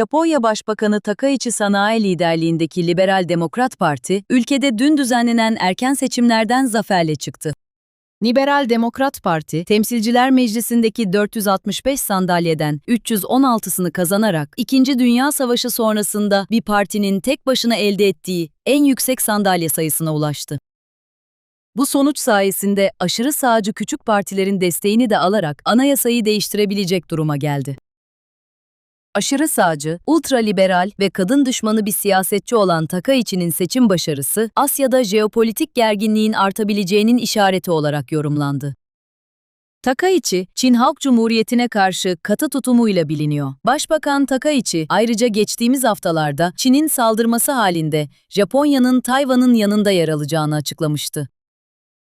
Japonya Başbakanı Takaichi Sanae liderliğindeki Liberal Demokrat Parti, ülkede dün düzenlenen erken seçimlerden zaferle çıktı. Liberal Demokrat Parti, Temsilciler Meclisi'ndeki 465 sandalyeden 316'sını kazanarak İkinci Dünya Savaşı sonrasında bir partinin tek başına elde ettiği en yüksek sandalye sayısına ulaştı. Bu sonuç sayesinde aşırı sağcı küçük partilerin desteğini de alarak anayasayı değiştirebilecek duruma geldi. Aşırı sağcı, ultraliberal ve kadın düşmanı bir siyasetçi olan Takaichi'nin seçim başarısı, Asya'da jeopolitik gerginliğin artabileceğinin işareti olarak yorumlandı. Takaichi, Çin Halk Cumhuriyeti'ne karşı katı tutumuyla biliniyor. Başbakan Takaichi, ayrıca geçtiğimiz haftalarda Çin'in saldırması halinde Japonya'nın Tayvan'ın yanında yer alacağını açıklamıştı.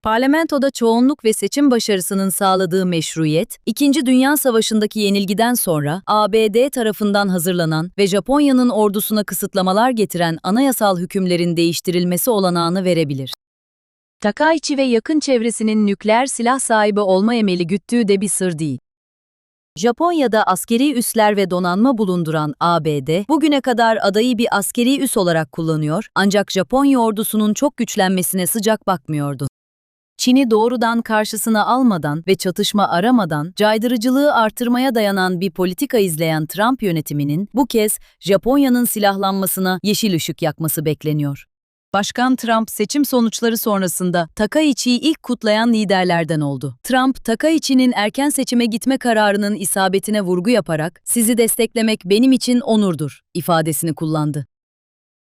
Parlamentoda çoğunluk ve seçim başarısının sağladığı meşruiyet, İkinci Dünya Savaşı'ndaki yenilgiden sonra ABD tarafından hazırlanan ve Japonya'nın ordusuna kısıtlamalar getiren anayasal hükümlerin değiştirilmesi olanağını verebilir. Takaichi ve yakın çevresinin nükleer silah sahibi olma emeli güttüğü de bir sır değil. Japonya'da askeri üsler ve donanma bulunduran ABD, bugüne kadar adayı bir askeri üs olarak kullanıyor ancak Japonya ordusunun çok güçlenmesine sıcak bakmıyordu. Çin'i doğrudan karşısına almadan ve çatışma aramadan caydırıcılığı artırmaya dayanan bir politika izleyen Trump yönetiminin bu kez Japonya'nın silahlanmasına yeşil ışık yakması bekleniyor. Başkan Trump seçim sonuçları sonrasında Takaichi'yi ilk kutlayan liderlerden oldu. Trump, Takaichi'nin erken seçime gitme kararının isabetine vurgu yaparak "Sizi desteklemek benim için onurdur." ifadesini kullandı.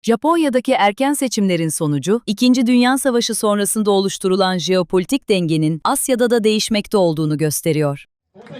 Japonya'daki erken seçimlerin sonucu, İkinci Dünya Savaşı sonrasında oluşturulan jeopolitik dengenin Asya'da da değişmekte olduğunu gösteriyor.